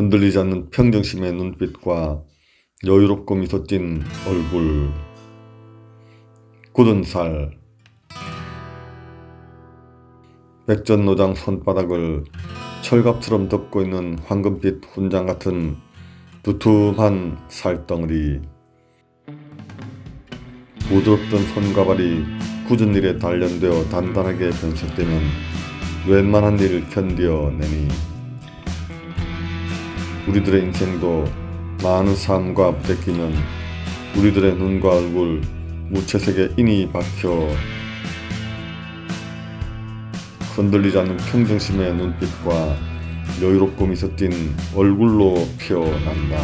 흔들리지 않는 평정심의 눈빛과 여유롭고 미소 띤 얼굴, 굳은 살, 백전노장 손바닥을 철갑처럼 덮고 있는 황금빛 훈장 같은 두툼한 살덩어리, 부드럽던 손과 발이 굳은 일에 단련되어 단단하게 변색되면 웬만한 일을 견디어내니 우리들의 인생도 많은 삶과 부대끼면 우리들의 눈과 얼굴 무채색에 인이 박혀 흔들리지 않는 평정심의 눈빛과 여유롭고 미소 띈 얼굴로 피어난다.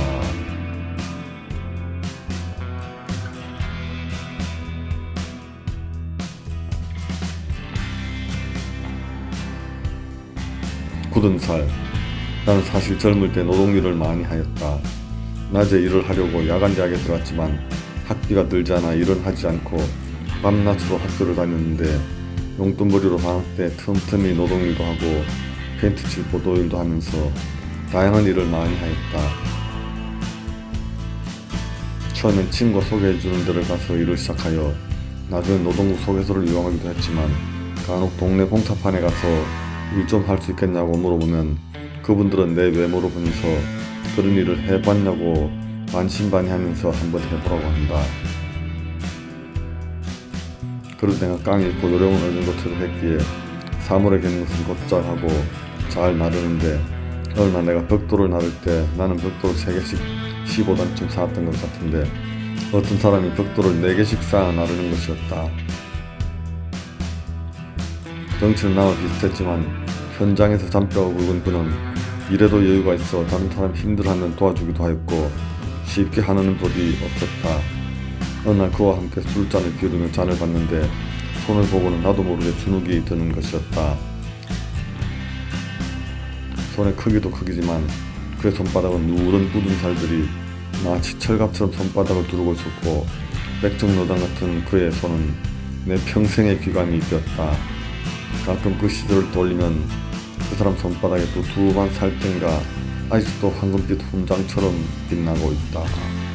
굳은 살. 나는 사실 젊을 때 노동일을 많이 하였다. 낮에 일을 하려고 야간 대학에 들어갔지만 학비가 않아 일은 하지 않고 밤낮으로 학교를 다녔는데 용돈벌이로 방학 때 틈틈이 노동일도 하고 페인트 칠 보도일도 하면서 다양한 일을 많이 하였다. 처음엔 친구가 소개해주는 데를 가서 일을 시작하여 나중엔 노동부 소개서를 이용하기도 했지만 간혹 동네 봉사판에 가서 일 좀 할 수 있겠냐고 물어보면 그분들은 내 외모로 보면서 그런 일을 해봤냐고 반신반의하면서 한번 해보라고 한다. 그런 내가 깡 잃고 요령을 어느 정도 들어했기에 사물에 겨는 것은 곧잘 하고 잘 나르는데 날 내가 벽돌을 나를 때 나는 벽돌을 3개씩 15단쯤 쌓았던 것 같은데 어떤 사람이 벽돌을 4개씩 쌓아 나르는 것이었다. 덩치는 나와 비슷했지만 현장에서 잔뼈가 굵은 그는 이래도 여유가 있어 다른 사람 힘들어하면 도와주기도 하였고 쉽게 하는 법이 없었다. 어느 날 그와 함께 술잔을 비우며 잔을 봤는데 손을 보고는 나도 모르게 주눅이 드는 것이었다. 손의 크기도 크기지만 그의 손바닥은 누런 굳은 살들이 마치 철갑처럼 손바닥을 두르고 있었고 백정노당 같은 그의 손은 내 평생의 귀감이 되었다. 가끔 그 시절을 떠올리면 그 사람 손바닥에 두툼한 살등과 아직도 황금빛 훈장처럼 빛나고 있다.